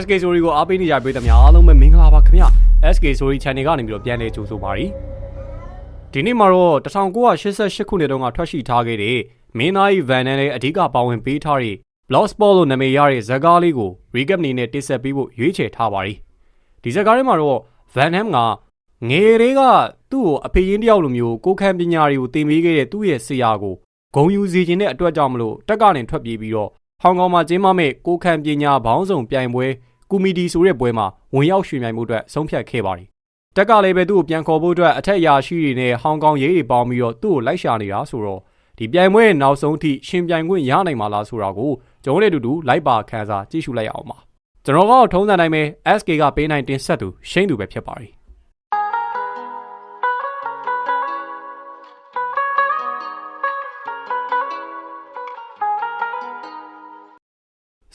SK Story ကိုအားပေးနေကြပြည်သူများအားလုံးပဲမင်္ဂလာပါခင်ဗျ SK Story Channel ကနေပြီးတော့ပြန်လည်ကြိုဆိုပါရစေဒီနေ့မှာတော့1988ခုနှစ်တုန်းကထွက်ရှိထားခဲ့တဲ့မင်းသားကြီးဗန်နန်ရဲ့အဓိကပါဝင်ပေးထားတဲ့ Bloodsport လို့နာမည်ရတဲ့ဇာတ်ကားလေးကို recap အနေနဲ့တင်ဆက်ပေးဖို့ရွေးချယ်ထားပါရီဒီဇာတ်ကားထဲမှာတော့ Van Ham ကငယ်တွေကသူ့ကိုအဖေရင်းတယောက်လိုမျိုးကိုခံပညာတွေကိုသင်ပေးခဲ့တဲ့သူ့ရဲ့ဆရာကိုဂုံယူစီခြင်းတဲ့အတွက်ကြောင့်မလို့တက်ကနေထွက်ပြေးပြီးတော့ ဟောင်ကောင်မှာကျင်းပမဲ့ကိုခံပညာဘောင်းဆောင်ပြိုင်ပွဲကူမီဒီဆိုတဲ့ပွဲမှာဝင်ရောက်ရွှေ့မြိုင်မှုအတွက်ဆုံးဖြတ်ခဲ့ပါတယ်တက်ကလည်းပဲသူ့ကိုပြန်ခေါ်ဖို့အတွက်အထက်အရာရှိတွေနဲ့ဟောင်ကောင်ရေးတွေပေါင်းပြီးတော့သူ့ကိုလိုက်ရှာနေတာဆိုတော့ဒီပြိုင်ပွဲရဲ့နောက်ဆုံးထိရှင်ပြိုင်ခွင့်ရနိုင်မှာလားဆိုတာကိုကျွန်တော်တို့အတူတူလိုက်ပါခန်းစားကြည့်ရှုလိုက်အောင်ပါကျွန်တော်ကတော့ထုံးစံတိုင်းပဲ SK ကပေးနိုင်တင်ဆက်သူရှိန်သူပဲဖြစ်ပါတယ်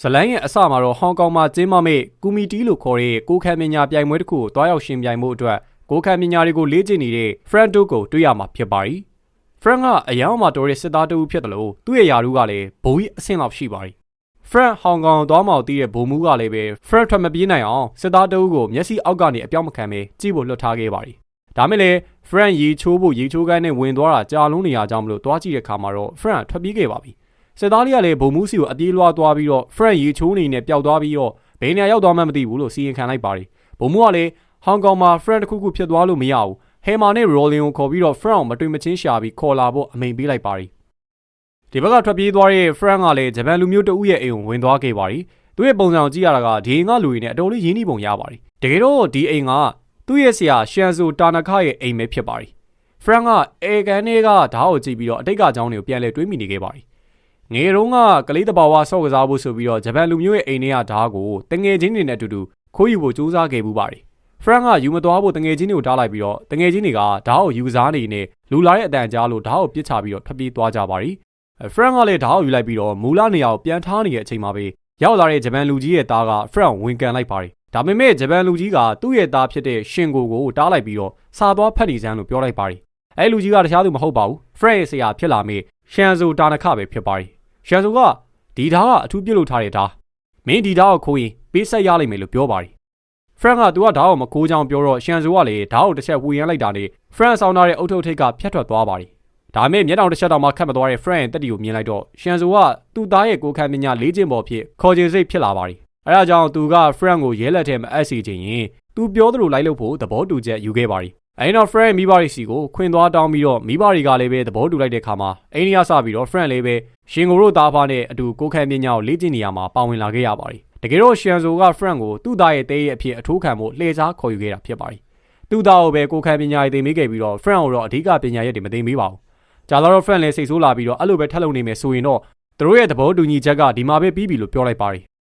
ဇလန်ရဲ့အစမှာတော့ဟောင်ကောင်မှာကျင်းပမဲ့ကူမီတီလို့ခေါ်တဲ့ကိုခံပညာပြိုင်ပွဲတစ်ခုကိုတွားရောက်ရှင်ပြိုင်မှုအတွက်ကိုခံပညာတွေကိုလေ့ကျင့်နေတဲ့ Frank တို့ကိုတွေ့ရမှာဖြစ်ပါတယ်။ Frank ကအယောင်မှာတော်တဲ့စစ်သားတဦးဖြစ်တယ်လို့သူ့ရဲ့ယာရုကလည်းဘိုးကြီးအဆင့်လောက်ရှိပါတယ်။ Frank ဟောင်ကောင်သွားမှောက်တည်တဲ့ဘိုးမူးကလည်းပဲ Frank ထွက်မပြေးနိုင်အောင်စစ်သားတဦးကိုမျက်စိအောက်ကနေအပြောင်းမခံပဲကြည့်ဖို့လွှတ်ထားခဲ့ပါတယ်။ဒါမဲ့လည်း Frank ရေချိုးဖို့ရေချိုးကန်းနဲ့ဝင်သွားတာကြာလုံးနေရကြောင်းမလို့တွားကြည့်တဲ့အခါမှာတော့ Frank ထွက်ပြေးခဲ့ပါပြီ။ စစ်သားလေးကလည်းဘုံမူးစီကိုအပြေးလွှားသွားပြီးတော့ Frank ရေချိုးနေနဲ့ပျောက်သွားပြီးတော့ဘယ်နေရာရောက်သွားမှမသိဘူးလို့စီရင်ခံလိုက်ပါတယ်။ဘုံမူးကလည်းဟောင်ကောင်မှာ Frank တစ်ခုခုဖြစ်သွားလို့မရဘူး။ဟဲမာနဲ့ Rolling ကိုခေါ်ပြီးတော့ Frank ကိုမတွေ့မချင်းရှာပြီးခေါ်လာဖို့အမိန်ပေးလိုက်ပါတယ်။ဒီဘက်ကထွက်ပြေးသွားတဲ့ Frank ကလည်းဂျပန်လူမျိုးတဦးရဲ့အိမ်ကိုဝင်သွားခဲ့ပါတယ်။သူ့ရဲ့ပုံစံကိုကြည့်ရတာကဒီအိမ်ကလူတွေနဲ့အတော်လေးရင်းနှီးပုံရပါတယ်။တကယ်တော့ဒီအိမ်ကသူ့ရဲ့ဆရာရှန်ဆိုတာနာခရဲ့အိမ်ပဲဖြစ်ပါတယ်။ Frank ကအေကန်တွေကဓာတ်ကိုကြည့်ပြီးတော့အတိတ်ကအကြောင်းတွေကိုပြန်လည်တွေးမိနေခဲ့ပါတယ်။ ငယ်တုန်းကကလေးတဘာဝဆော့ကစားဖို့ဆိုပြီးတော့ဂျပန်လူမျိုးရဲ့အိမ်ထဲကဓာတ်ကိုတငယ်ချင်းတွေနဲ့အတူတူခိုးယူဖို့ကြိုးစားခဲ့မှုပါတယ်။ Frank ကယူမသွားဖို့တငယ်ချင်းတွေကိုထားလိုက်ပြီးတော့တငယ်ချင်းတွေကဓာတ်ကိုယူစားနေနေလူလာတဲ့အတန်ကြားလို့ဓာတ်ကိုပစ်ချပြီးတော့ထွက်ပြေးသွားကြပါတယ်။ Frank ကလည်းဓာတ်ကိုယူလိုက်ပြီးတော့မူလနေရာကိုပြန်ထားနေတဲ့အချိန်မှာပဲရောက်လာတဲ့ဂျပန်လူကြီးရဲ့သားက Frank ဝင်ကန်လိုက်ပါတယ်။ဒါပေမဲ့ဂျပန်လူကြီးကသူ့ရဲ့သားဖြစ်တဲ့ရှင်ကိုကိုတားလိုက်ပြီးတော့စာသွားဖတ်နေစမ်းလို့ပြောလိုက်ပါတယ်။အဲလူကြီးကတခြားသူမဟုတ်ပါဘူး။ Frank ရဲ့ဆရာဖြစ်လာမေရှန်ဆိုတာနခပဲဖြစ်ပါတယ်။ ရှန်ဆိုကဒီဓာတ်ကအထူးပြုတ်လို့ထားတဲ့ဓာတ်မင်းဒီဓာတ်ကိုခိုးရင်ပေးဆက်ရလိမ့်မယ်လို့ပြောပါတယ်။ Frank ကသူကဓာတ်ကိုမခိုးချောင်းပြောတော့ရှန်ဆိုကလည်းဓာတ်ကိုတစ်ချက်ဝေရမ်းလိုက်တာနဲ့ Frank ဆောင်းထားတဲ့အုတ်ထုပ်ထိတ်ကဖြတ်ထွက်သွားပါတယ်။ဒါမဲ့မျက်တောင်တစ်ချက်တောင်မှခတ်မသွားတဲ့ Frank ရဲ့တက်တီကိုမြင်လိုက်တော့ရှန်ဆိုကသူ့သားရဲ့ကိုခံပညာလေးချင်းပေါ်ဖြစ်ခေါ်ချင်စိတ်ဖြစ်လာပါတယ်။အဲဒါကြောင့်သူက Frank ကိုရဲလက်ထဲမှာအပ်စီခြင်းရင်သူပြောသလိုလိုက်လို့ဖို့သဘောတူချက်ယူခဲ့ပါတယ်။ အဲဒီနောက် Frank မိဘတွေစီကိုခွင်သွားတောင်းပြီးတော့မိဘတွေကလည်းပဲသဘောတူလိုက်တဲ့ခါမှာအိန္ဒိယစပြီးတော့ Frank လည်းပဲရှင်ကိုတို့သားဖားနဲ့အတူကိုခံပညာကိုလေ့ကျင့်နေရမှာပါဝင်လာခဲ့ရပါတယ်။တကယ်တော့ရှန်ဆိုက Frank ကိုသူ့သားရဲ့တဲရဲ့အဖြစ်အထိုးခံဖို့လှည့်စားခေါ်ယူခဲ့တာဖြစ်ပါတယ်။သူ့သားကိုပဲကိုခံပညာရေးသင်ပေးခဲ့ပြီးတော့ Frank ကိုတော့အဓိကပညာရက်တွေမသင်ပေးပါဘူး။ကြာတော့ Frank လည်းစိတ်ဆိုးလာပြီးတော့အဲ့လိုပဲထပ်လုံနေမယ်ဆိုရင်တော့သူတို့ရဲ့သဘောတူညီချက်ကဒီမှာပဲပြီးပြီလို့ပြောလိုက်ပါတယ်။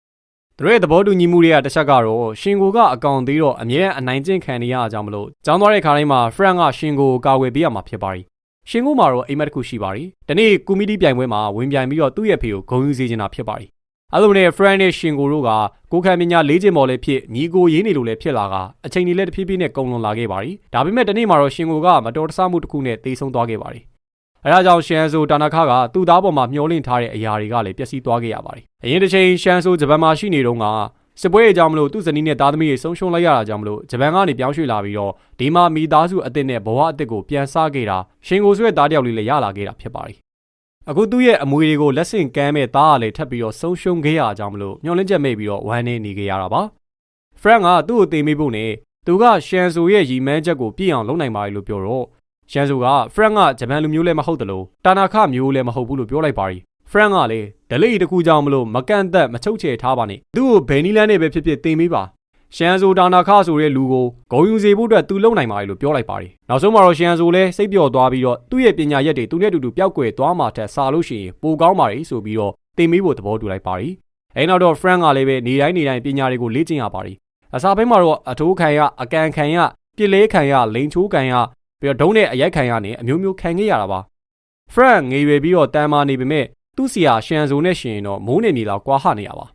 သူတို့ရဲ့သဘောတူညီမှုတွေကတစ်ချက်ကတော့ရှင်ကိုကအကောင်သေးတော့အမြဲတမ်းအနိုင်ကျင့်ခံနေရကြမလို့ကြောင်းသွားတဲ့ခါတိုင်းမှာ Frank ကရှင်ကိုကိုကာဝယ်ပေးရမှာဖြစ်ပါတယ်။ရှင်ကိုမှာတော့အိမ်မက်တစ်ခုရှိပါတယ်။ဒီနေ့ကူမီတီပြိုင်ပွဲမှာဝင်ပြိုင်ပြီးတော့သူ့ရဲ့ဖေကိုဂုံယူစေချင်တာဖြစ်ပါတယ်။အဲလိုနဲ့ Frank နဲ့ရှင်ကိုတို့ကကိုခံပညာလေးကျင်ပေါ်လည်းဖြစ်ညီကိုရေးနေလို့လည်းဖြစ်လာကအချိန်ကြီးလည်းတဖြည်းဖြည်းနဲ့ကုံလွန်လာခဲ့ပါတယ်။ဒါပေမဲ့ဒီနေ့မှာတော့ရှင်ကိုကမတော်တဆမှုတစ်ခုနဲ့တေဆုံးသွားခဲ့ပါတယ်။ အဲဒါကြောင့်ရှန်ဆိုတာနာခကသူ့သားပေါ်မှာမျောလင့်ထားတဲ့အရာတွေကလည်းပျက်စီးသွားခဲ့ရပါတယ်။အရင်တစ်ချိန်ရှန်ဆိုဂျပန်မှာရှိနေတော့ကစစ်ပွဲအကြောင်းမလို့သူ့ဇနီးနဲ့သားသမီးတွေဆုံးရှုံးလိုက်ရတာကြောင့်မလို့ဂျပန်ကနေပြောင်းရွှေ့လာပြီးတော့ဒီမှာမိသားစုအသစ်နဲ့ဘဝအသစ်ကိုပြန်စားခဲ့တာရှင်ကိုဆွဲသားတယောက်လေးလည်းရလာခဲ့တာဖြစ်ပါတယ်။အခုသူ့ရဲ့အမွေတွေကိုလက်ဆင့်ကမ်းမဲ့သားကလည်းထပ်ပြီးတော့ဆုံးရှုံးခဲ့ရကြောင်းမလို့မျောလင့်ချက်မိတ်ပြီးတော့ဝမ်းနေနေခဲ့ရတာပါ။ Frank ကသူ့ကိုတင်မိဖို့နဲ့သူကရှန်ဆိုရဲ့ရီမန်းချက်ကိုပြည့်အောင်လုပ်နိုင်ပါလေလို့ပြောတော့ ရှန်ဆိုက Frank ကဂျပန်လူမျိုးလည်းမဟုတ်တယ်လို့တာနာခမျိုးလည်းမဟုတ်ဘူးလို့ပြောလိုက်ပါရီ Frank ကလည်းဒလိတကူကြောင့်မလို့မကန့်သက်မချုပ်ချယ်ထားပါနဲ့သူ့ကိုဘယ်နီလန်းနဲ့ပဲဖြစ်ဖြစ်တင်ပေးပါရှန်ဆိုတာနာခဆိုတဲ့လူကိုဂုံယူစေဖို့အတွက်သူလုံနိုင်ပါလေလို့ပြောလိုက်ပါတယ်နောက်ဆုံးမှာတော့ရှန်ဆိုလည်းစိတ်ပျော်သွားပြီးတော့သူ့ရဲ့ပညာရက်တွေသူနဲ့အတူတူပျောက်ကွယ်သွားမှထက်စားလို့ရှိရင်ပိုကောင်းပါလေဆိုပြီးတော့တင်ပေးဖို့သဘောတူလိုက်ပါရီအဲနောက်တော့ Frank ကလည်းပဲနေတိုင်းနေတိုင်းပညာတွေကိုလေ့ကျင့်ရပါရီအစာပိုင်းမှာတော့အထိုးခံရအကန်ခံရပြစ်လဲခံရလိန်ချိုးခံရ ပြီးတော့ဒုံးနဲ့အရိုက်ခံရနေအမျိုးမျိုးခံခဲ့ရတာပါ Frank ငေရွယ်ပြီးတော့တန်မာနေပေမဲ့သူ့ဆရာရှန်ဆိုနဲ့ရှင်တော့မိုးနေနေလောက်ကွာဟနေရပါ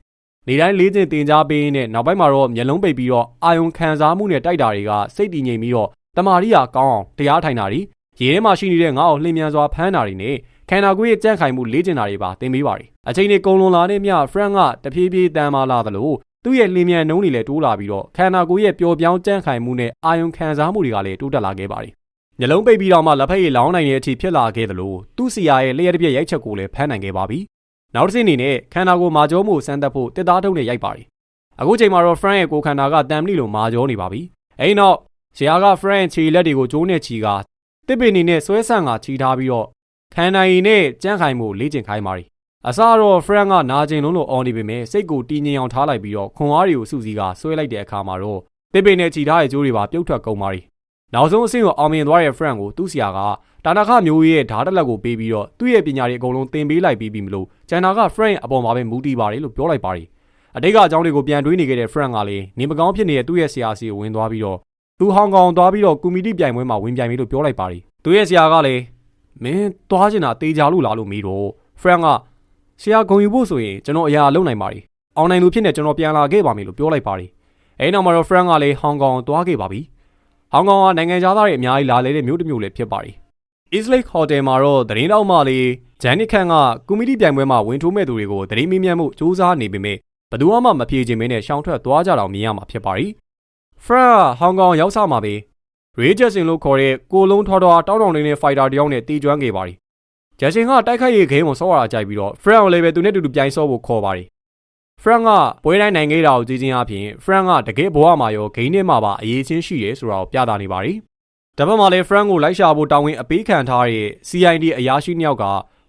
နေတိုင်းလေးချင်းတင် जा ပေးနဲ့နောက်ပိုင်းမှာတော့မျက်လုံးပိတ်ပြီးတော့အာယုံခံစားမှုနဲ့တိုက်တာတွေကစိတ်တည်ငြိမ်ပြီးတော့တမာရီယာကောင်းအောင်တရားထိုင်တာတွေရေထဲမှာရှိနေတဲ့ငါ့ကိုလှင်မြန်စွာဖမ်းတာတွေနဲ့ခန္ဓာကိုယ်ရဲ့ကြန့်ခိုင်မှုလေ့ကျင့်တာတွေပါသင်ပေးပါတယ်အချိန်တွေကုန်လွန်လာတဲ့မြ Frank ကတဖြည်းဖြည်းတန်မာလာသလိုသူ့ရဲ့လင်းမြန်နှုံးတွေလည်းတိုးလာပြီးတော့ခန္ဓာကိုယ်ရဲ့ပျော်ပြောင်းကြမ်းခိုင်မှုနဲ့အာယုံခံစားမှုတွေကလည်းတိုးတက်လာခဲ့ပါတယ်။ ညလုံးပိတ်ပြီးတော့မှလက်ဖက်ရည်လောင်းနိုင်တဲ့အထိဖြစ်လာခဲ့သလိုသူ့စီယာရဲ့လျှက်တစ်ပြက်ရိုက်ချက်ကိုလည်းဖမ်းနိုင်ခဲ့ပါပြီ။နောက်တစ်စိအနေနဲ့ခန္ဓာကိုယ်မာကြောမှုစမ်းသပ်ဖို့တစ်သားထုံးနဲ့ရိုက်ပါတယ်။အခုချိန်မှာတော့ Frank ရဲ့ကိုယ်ခန္ဓာကတမ်မလီလိုမာကြောနေပါပြီ။အဲဒီနောက်ဇရာက Frank ခြေလက်တွေကိုကျိုးနဲ့ချီကတစ်ပင်နေနဲ့ဆွဲဆန့်ကချီထားပြီးတော့ခန္ဓာရည်နဲ့ကြမ်းခိုင်မှုလေ့ကျင့်ခိုင်းပါတယ်အစားတော့ Frank ကနာကျင်လုံးလို့အော်နေပေမဲ့စိတ်ကိုတည်ငြိမ်အောင်ထားလိုက်ပြီးတော့ခွန်အားတွေကိုစုစည်းကဆွဲလိုက်တဲ့အခါမှာတော့တစ်ပင်နဲ့ချီထားတဲ့ကြိုးတွေပါပြုတ်ထွက်ကုန်ပါရီ နောက်ဆုံးအဆင့်ကိုအောင်မြင်သွားတဲ့ Frank ကိုသူ့ဆရာကတာနာခမျိုးရဲ့ဓာတ်တက်လက်ကိုပေးပြီးတော့သူ့ရဲ့ပညာတွေအကုန်လုံးသင်ပေးလိုက်ပြီးပြီမလို့ကျန်တာက Frank အပေါ်မှာပဲမူတည်ပါတယ်လို့ပြောလိုက်ပါရီအတိတ်ကအကြောင်းတွေကိုပြန်တွေးနေခဲ့တဲ့ Frank ကလည်းနေမကောင်းဖြစ်နေတဲ့သူ့ရဲ့ဆရာစီကိုဝင်သွားပြီးတော့သူဟောင်ကောင်သွားပြီးတော့ကူမီတီပြိုင်ပွဲမှာဝင်ပြိုင်ပြီလို့ပြောလိုက်ပါရီသူရဲ့ဆရာကလည်းမင်းသွားချင်တာတေးကြလို့လားလို့မေးတော့ Frank ကဆရာဂုံယူဖို့ဆိုရင်ကျွန်တော်အရာလုပ်နိုင်ပါတယ်။အောင်နိုင်သူဖြစ်နေကျွန်တော်ပြန်လာခဲ့ပါမယ်လို့ပြောလိုက်ပါတယ်။အဲဒီနောက်မှာတော့ Frank ကလည်းဟောင်ကောင်သွားခဲ့ပါပြီ။ ဟောင်ကောင်ကနိုင်ငံသားတွေအများကြီးလာလေတဲ့မြို့တစ်မြို့လည်းဖြစ်ပါတယ်။ East Lake Hotel မှာတော့သတင်းတောက်မှလေးဂျန်နစ်ခန်ကကွန်မတီပြိုင်ပွဲမှာဝင်ထိုးမဲ့သူတွေကိုသတင်းမင်းမြတ်မှုစူးစမ်းနေပေမဲ့ဘသူမှမဖြေချင်မင်းနဲ့ရှောင်ထွက်သွားကြတော့မြင်ရမှာဖြစ်ပါတယ်။ Frank ဟောင်ကောင်ရောက်စမှာပဲရေဂျက်စင်လို့ခေါ်တဲ့ကိုလုံးထွားထွားတောင်းတောင်းနေတဲ့ဖိုက်တာတယောက်နဲ့တီကျွမ်းခဲ့ပါတယ်ဂျက်စင်ကတိုက်ခိုက်ရေးဂိမ်းကိုဆော့ရတာကြိုက်ပြီးတော့ဖရန်ကိုလည်းပဲသူနဲ့တူတူပြိုင်ဆော့ဖို့ခေါ်ပါတယ် ဖရန်ကပွဲတိုင်းနိုင်ခဲ့တာကိုကြည်ချင်းအပြင်ဖရန်ကတကယ်ဘဝမှာရောဂိမ်းထဲမှာပါအရေးချင်းရှိတယ်ဆိုတာကိုပြသနေပါတယ်တပတ်မှာလည်းဖရန်ကိုလိုက်ရှာဖို့တာဝန်အပေးခံထားတဲ့ CID အရာရှိနှစ်ယောက်က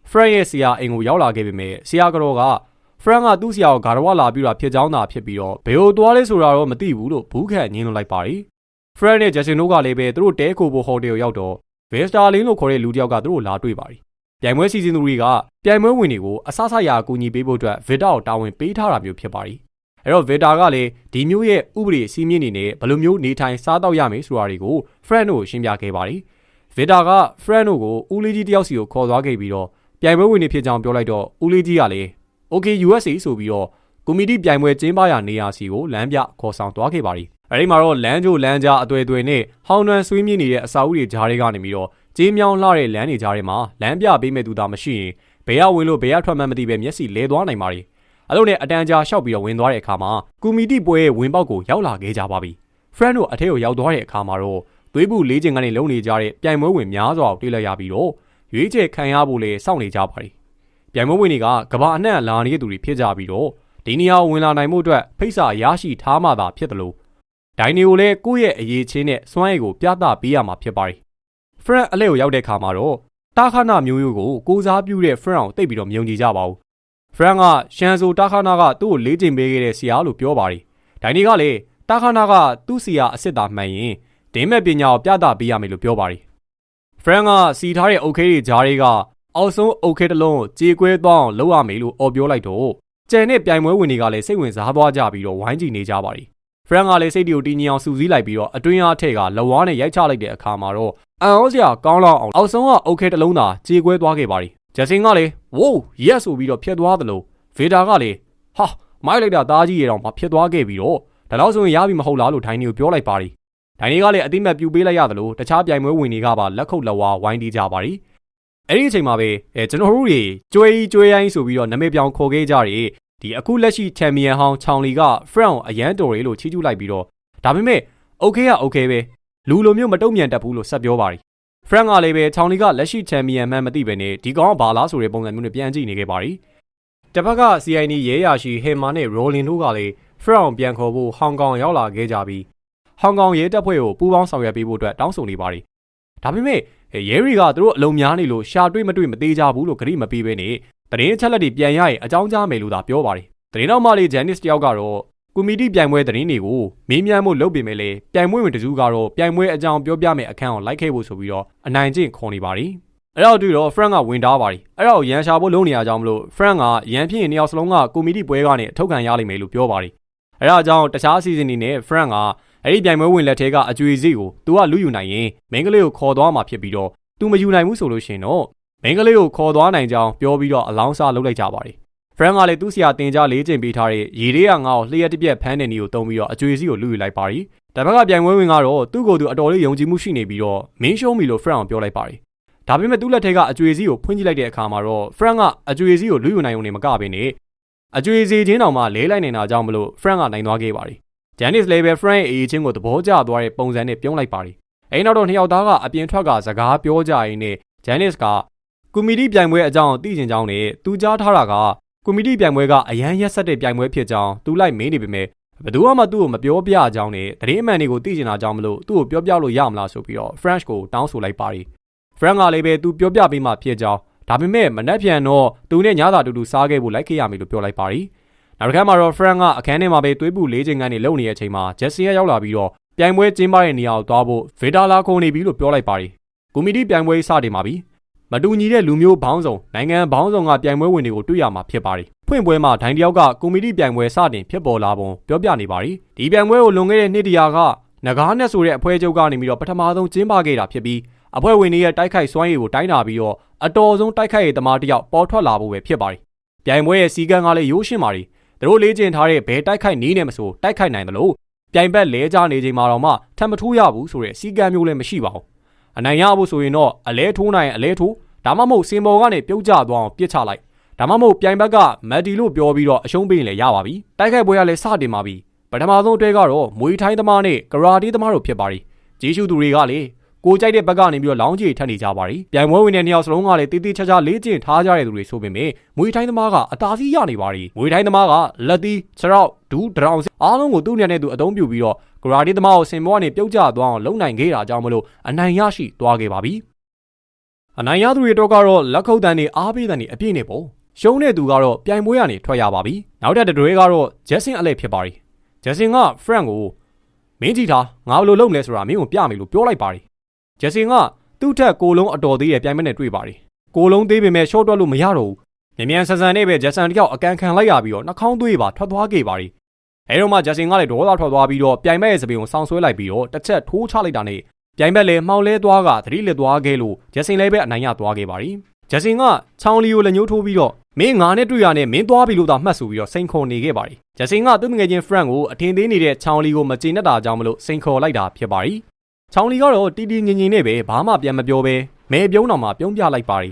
ဖရန်ရဲ့ဆရာအိမ်ကိုရောက်လာခဲ့ပေမဲ့ဆရာကတော့ကဖရန်ကသူ့ဆရာကိုဂါရဝလာပြီးတော့ဖြစ်ကြောင်းသာဖြစ်ပြီးတော့ဘယ်လိုသွားလဲဆိုတာတော့မသိဘူးလို့ဘူးခန့်ညင်းလို့လိုက်ပါတယ်ဖရန်နဲ့ဂျက်စင်တို့ကလည်းပဲသူတို့တဲခိုဖို့ဟိုတယ်ကိုရောက်တော့ဗေစတာလင်းလို့ခေါ်တဲ့လူတစ်ယောက်ကသူတို့လာတွေ့ပါတယ် ပြိုင်ပွဲစီစဉ်သူတွေကပြိုင်ပွဲဝင်တွေကိုအဆဆရာအကူအညီပေးဖို့အတွက်ဗီတာကိုတာဝန်ပေးထားတာမျိုးဖြစ်ပါတယ်။အဲ့တော့ဗီတာကလည်းဒီမျိုးရဲ့ဥပဒေစည်းမျဉ်းတွေနဲ့ဘယ်လိုမျိုးနေထိုင်စားတော့ရမယ်ဆိုတာတွေကို friend တို့ရှင်းပြခဲ့ပါတယ်။ဗီတာက friend တို့ကိုဦးလေးကြီးတယောက်စီကိုခေါ်သွားခဲ့ပြီးတော့ပြိုင်ပွဲဝင်တွေဖြစ်ကြောင်းပြောလိုက်တော့ဦးလေးကြီးကလည်း Okay USA ဆိုပြီးတော့ကွန်မတီပြိုင်ပွဲကျင်းပရာနေရာစီကိုလမ်းပြခေါ်ဆောင်သွားခဲ့ပါတယ်။အဲဒီမှာတော့လမ်းကြိုလမ်းကြားအသွယ်သွယ်နဲ့ဟောင်းနှွမ်းဆွေးမြင့်နေတဲ့အစာအုပ်တွေကြားတွေကနေပြီးတော့ ကြေးမြောင်းလှတဲ့လမ်းတွေကြားထဲမှာလမ်းပြပေးမဲ့သူသာမရှိရင်ဘယ်ရောက်ဝင်လို့ဘယ်ရောက်ထွက်မှန်းမသိပဲမျက်စိလဲသွားနိုင်ပါ रे အဲ့လိုနဲ့အတန်ကြာရှောက်ပြီးတော့ဝင်သွားတဲ့အခါမှာကူမီတီပွဲရဲ့ဝင်ပေါက်ကိုရောက်လာခဲ့ကြပါပြီ friend တို့အထက်ကိုရောက်သွားတဲ့အခါမှာတော့သွေးပူလေးချိန်ကနေလုံနေကြတဲ့ပြိုင်ပွဲဝင်များစွာကိုတွေ့လိုက်ရပြီးတော့ရွေးချယ်ခံရဖို့လေစောင့်နေကြပါ रे ပြိုင်ပွဲဝင်တွေကကဘာအနှံ့လာနေတဲ့သူတွေဖြစ်ကြပြီးတော့ဒီနေရာကိုဝင်လာနိုင်မှုအတွက်ဖိတ်စာရရှိထားမှသာဖြစ်တယ်လို့ဒိုင်နီကိုလည်းကိုယ့်ရဲ့အရေးချင်းနဲ့စွမ်းရည်ကိုပြသပေးရမှာဖြစ်ပါ တယ် Frank အလဲကိုရောက်တဲ့ခါမှာတော့တာခနာမျိုးရိုးကိုကိုစားပြုတဲ့ Frank ကိုတိတ်ပြီးတော့မယုံကြည်ကြပါဘူး။ Frank ကရှန်ဆိုတာခနာကသူ့ကိုလေးချိန်ပေးခဲ့တဲ့ဆရာလို့ပြောပါတယ်။ဒိုင်နီကလည်းတာခနာကသူ့ဆရာအစ်စ်သာမှန်ရင်ဒင်းမဲ့ပညာကိုပြသပေးရမယ်လို့ပြောပါတယ်။ Frank ကစီထားတဲ့ okay တွေဂျားတွေကအောက်ဆုံး okay တစ်လုံးကိုကြေကွဲသွားအောင်လုပ်ရမယ်လို့အော်ပြောလိုက်တော့ကျန်တဲ့ပြိုင်ပွဲဝင်တွေကလည်းစိတ်ဝင်စားသွားကြပြီးတော့ဝိုင်းကြည့်နေကြပါတယ်။ Frank ကလည်းစိတ်တွေကိုတင်းငြိမ်အောင်စူးစီးလိုက်ပြီးတော့အတွင်းအားထက်ကလဝါးနဲ့ရိုက်ချလိုက်တဲ့အခါမှာတော့အံ့ဩစရာကောင်းလောက်အောင်အောက်ဆုံးကအိုခဲတလုံးသာကြေကွဲသွားခဲ့ပါရီဂျက်စင်ကလည်းဝိုးရက်ဆိုပြီးတော့ဖြတ်သွားသလိုဗေဒါကလည်းဟာမိုက်လိုက်တာသားကြီးရေတော့မဖြတ်သွားခဲ့ပြီးတော့ဒါတော့ဆိုရင်ရပြီမဟုတ်လားလို့ဒိုင်နီကိုပြောလိုက်ပါရီဒိုင်နီကလည်းအတိမတ်ပြူပေးလိုက်ရသလိုတခြားပြိုင်ပွဲဝင်တွေကပါလက်ခုပ်လက်ဝါးဝိုင်းတီးကြပါရီအဲ့ဒီအချိန်မှာပဲအဲကျွန်တော်တို့တွေကျွေးကျွေးရိုင်းဆိုပြီးတော့နမိတ်ပြောင်ခေါ်ခဲ့ကြတယ် ဒီအခုလက်ရှိချန်ပီယံဟောင်းချောင်လီက Frown အရန်တော်ရီလို့ချီးကျူးလိုက်ပြီးတော့ဒါပေမဲ့ okay က okay ပဲလူလိုမျိုးမတုံ့ပြန်တတ်ဘူးလို့ဆက်ပြောပါရီဖရန်ကလည်းပဲချောင်လီကလက်ရှိချန်ပီယံမှန်းမသိပဲနဲ့ဒီကောင်ကဘာလားဆိုတဲ့ပုံစံမျိုးနဲ့ပြန်ကြည့်နေခဲ့ပါရီတစ်ဖက်က CID ရဲရရှိဟေမာနဲ့ရိုလင်တို့ကလည်းဖရန်ပြန်ခေါ်ဖို့ဟောင်ကောင်ရောက်လာခဲ့ကြပြီးဟောင်ကောင်ရဲတပ်ဖွဲ့ကိုပူးပေါင်းဆောင်ရွက်ပေးဖို့အတွက်တောင်းဆိုနေပါရီဒါပေမဲ့ရဲတွေကသူတို့အလုံများနေလို့ရှာတွေ့မတွေ့မသေးကြဘူးလို့ဂရိမပေးဘဲနဲ့ တရင်ချက်လက်တွေပြန်ရရင်အကြောင်းကြားမယ်လို့သာပြောပါရီတရင်တော်မလေးဂျန်နစ်တယောက်ကတော့ကွန်မတီပြိုင်ပွဲသတင်းတွေကိုမေးမြန်းမှုလုပ်ပေမဲ့လည်းပြိုင်ပွဲဝင်တစုကတော့ပြိုင်ပွဲအကြောင်းပြောပြမယ့်အခန်းကိုလိုက်ခဲ့ဖို့ဆိုပြီးတော့အနိုင်ကျင့်ခေါ်နေပါရီအဲ့တော့တွေ့တော့ Frank ကဝင်တားပါရီအဲ့တော့ရန်ရှာဖို့လုပ်နေရကြောင်းမလို့ Frank ကရန်ဖြစ်ရင်နှစ်ယောက်စလုံးကကွန်မတီပွဲကနေအထောက်ခံရလိမ့်မယ်လို့ပြောပါရီအဲ့ဒါကြောင့်တခြားအစီအစဉ်တွေနဲ့ Frank ကအဲ့ဒီပြိုင်ပွဲဝင်လက်ထဲကအကျွေစီကိုသူကလူယူနိုင်ရင်မင်းကလေးကိုခေါ်သွားမှာဖြစ်ပြီးတော့သူမယူနိုင်ဘူးဆိုလို့ရှင်တော့ မင်းကလေးကိုခေါ်သွားနိုင်ကြောင်းပြောပြီးတော့အလောင်းစားလုပ်လိုက်ကြပါရီဖရန်ကလည်းသူ့ဆရာတင်ကြလေးကျင်ပေးထားတဲ့ရေလေးကငါ့ကိုလျှက်တစ်ပြက်ဖမ်းတဲ့နေကိုတုံးပြီးတော့အကျွေးစီကိုလူယူလိုက်ပါရီ။ဒါဘက်ကပြိုင်ပွဲဝင်ကတော့သူ့ကိုယ်သူအတော်လေးယုံကြည်မှုရှိနေပြီးတော့မင်းရှုံးပြီလို့ဖရန်ကပြောလိုက်ပါရီ။ဒါပေမဲ့သူ့လက်ထက်ကအကျွေးစီကိုဖွင့်ကြည့်လိုက်တဲ့အခါမှာတော့ဖရန်ကအကျွေးစီကိုလူယူနိုင်ုံနဲ့မကဘဲနဲ့အကျွေစီချင်းတောင်မှလဲလိုက်နေတာကြောင့်မလို့ Frank ကနိုင်သွားခဲ့ပါတယ်။ Janice လည်းပဲ Frank ရဲ့အရေးချင်းကိုသဘောကျသွားတဲ့ပုံစံနဲ့ပြုံးလိုက်ပါတယ်။အဲဒီနောက်တော့နှစ်ယောက်သားကအပြင်ထွက်ကစကားပြောကြရင်းနဲ့ Janice က ကွန်မီတီပြိုင်ပွဲအကြောင်းသိချင်ကြောင်းနဲ့သူကြားထားတာကကွန်မီတီပြိုင်ပွဲကအရန်ရက်ဆက်တဲ့ပြိုင်ပွဲဖြစ်ကြောင်းသူလိုက်မေးနေပေမဲ့ဘယ်သူမှသူ့ကိုမပြောပြကြောင်းနဲ့သတင်းအမှန်တွေကိုသိချင်တာကြောင့်မလို့သူ့ကိုပြောပြလို့ရမလားဆိုပြီးတော့ French ကိုတောင်းဆိုလိုက်ပါတယ်။ Frank ကလည်းပဲသူပြောပြပေးမှဖြစ်ကြောင်းဒါပေမဲ့မနှက်ပြန်တော့သူနဲ့ညသာတူတူစားခဲ့ဖို့လိုက်ခဲ့ရမယ်လို့ပြောလိုက်ပါတယ်။နောက်တစ်ခါမှာတော့ Frank ကအခန်းထဲမှာပဲသွေးပူလေးချိန်ကနေလုံနေတဲ့အချိန်မှာ Jesse ရောက်လာပြီးတော့ပြိုင်ပွဲကျင်းပတဲ့နေရာကိုသွားဖို့ Vita လာခုန်နေပြီလို့ပြောလိုက်ပါတယ်။ကွန်မီတီပြိုင်ပွဲစတင်ပါပြီ။ မတူညီတဲ့လူမျိုးဘောင်းဆောင်နိုင်ငံဘောင်းဆောင်ကပြိုင်ပွဲဝင်တွေကိုတွေ့ရမှာဖြစ်ပါတယ်။ဖွင့်ပွဲမှာဒိုင်တယောက်ကကွန်မီတီပြိုင်ပွဲစတင်ဖြစ်ပေါ်လာပုံပြောပြနေပါတယ်။ဒီပြိုင်ပွဲကိုလွန်ခဲ့တဲ့နှစ်တရာကနဂါးနဲ့ဆိုတဲ့အဖွဲ့ချုပ်ကနေပြီးတော့ပထမဆုံးကျင်းပခဲ့တာဖြစ်ပြီးအဖွဲ့ဝင်တွေရဲ့တိုက်ခိုက်စွမ်းရည်ကိုတိုင်းတာပြီးတော့အတော်ဆုံးတိုက်ခိုက်ရေးသမားတစ်ယောက်ပေါ်ထွက်လာဖို့ပဲဖြစ်ပါတယ်။ပြိုင်ပွဲရဲ့စီကံကလည်းရိုးရှင်းပါတယ်။သူတို့လေ့ကျင့်ထားတဲ့ဘယ်တိုက်ခိုက်နည်းနဲ့မဆိုတိုက်ခိုက်နိုင်တယ်လို့ပြိုင်ဘက်လဲကြနေချိန်မှာတော့မှထပ်မထိုးရဘူးဆိုတဲ့စီကံမျိုးလည်းမရှိပါဘူး။ အနိုင်ရဖို့ဆိုရင်တော့အလဲထိုးနိုင်အလဲထိုးဒါမှမဟုတ်စင်ပေါ်ကနေပြုတ်ကျသွားအောင်ပြစ်ချလိုက်ဒါမှမဟုတ်ပြိုင်ဘက်ကမက်ဒီလို့ပြောပြီးတော့အရှုံးပေးရင်လည်းရပါပြီ။တိုက်ခိုက်ပွဲကလည်းစတင်ပါပြီ။ပထမဆုံးအတွဲကတော့မွေထိုင်းသမားနဲ့ကရာတီသမားတို့ဖြစ်ပါရီ။ဂျေရှုသူတွေကလေ ကိုကြိုက်တဲ့ဘက်ကနေပြီးတော့လောင်းကြီးထပ်နေကြပါရီ။ပြိုင်ပွဲဝင်တဲ့နှစ်ယောက်စလုံးကလည်းတီးတီးချာချာလေးကျင့်ထားကြတဲ့သူတွေဆိုပေမဲ့မွေထိုင်းသမားကအသာစီးရနေပါရီ။မွေထိုင်းသမားကလက်သီးခြေထောက်ဒူးဒရောင်အားလုံးကိုသူ့ညံနဲ့သူအသုံးပြုပြီးတော့ဂရာတီသမားကိုစင်ပေါ်ကနေပြုတ်ကျသွားအောင်လုံနိုင်ခဲ့တာကြောင့်မလို့အနိုင်ရရှိသွားခဲ့ပါပြီ။အနိုင်ရသူတွေတော့ကတော့လက်ခုပ်တန်းတွေအားပေးတန်းတွေအပြည့်နဲ့ပေါ့ရှုံးတဲ့သူကတော့ပြိုင်ပွဲကနေထွက်ရပါပြီနောက်ထပ်တတွဲကတော့ဂျက်ဆင်အလဲဖြစ်ပါရီဂျက်ဆင်ကဖရန့်ကိုမင်းကြည့်ထားငါဘယ်လိုလုပ်မလဲဆိုတာမင်းကိုပြမယ်လို့ပြောလိုက်ပါရီ ဂျက်ဆင်ကသူ့ထက်ကိုလုံးအတော်သေးရဲ့ပြိုင်ပွဲနဲ့တွေ့ပါရီကိုလုံးသေးပေမဲ့ရှော့တွက်လို့မရတော့ဘူးမြန်မြန်ဆန်ဆန်နဲ့ပဲဂျက်ဆန်တယောက်အကန်ခံလိုက်ရပြီးတော့နှာခေါင်းသွေးပါထွက်သွားခဲ့ပါရီအဲတော့မှဂျက်ဆင်ကလည်းဒေါသထွက်သွားပြီးတော့ပြိုင်ဘက်ရဲ့စပင်ကိုဆောင်းဆွဲလိုက်ပြီးတော့တစ်ချက်ထိုးချလိုက်တာနဲ့ပြိုင်ဘက်လည်းမှောင်လဲသွားကသတိလစ်သွားခဲ့လို့ဂျက်ဆင်လည်းပဲအနိုင်ရသွားခဲ့ပါရီဂျက်ဆင်ကချောင်းလီကိုလက်ညှိုးထိုးပြီးတော့မင်းငါနဲ့တွေ့ရနဲ့မင်းသွားပြီလို့သာမှတ်ဆိုပြီးတော့စိန်ခေါ်နေခဲ့ပါရီဂျက်ဆင်ကသူ့ငယ်ချင်း friend ကိုအထင်သေးနေတဲ့ချောင်းလီကိုမကျေနပ်တာကြောင့်မလို့စိန်ခေါ်လိုက်တာဖြစ်ပါရီ ချောင်းလီကတော့တီတီငင်ငင်နဲ့ပဲဘာမှပြန်မပြောပဲမဲပြုံးတော်မှာပြုံးပြလိုက်ပါရီ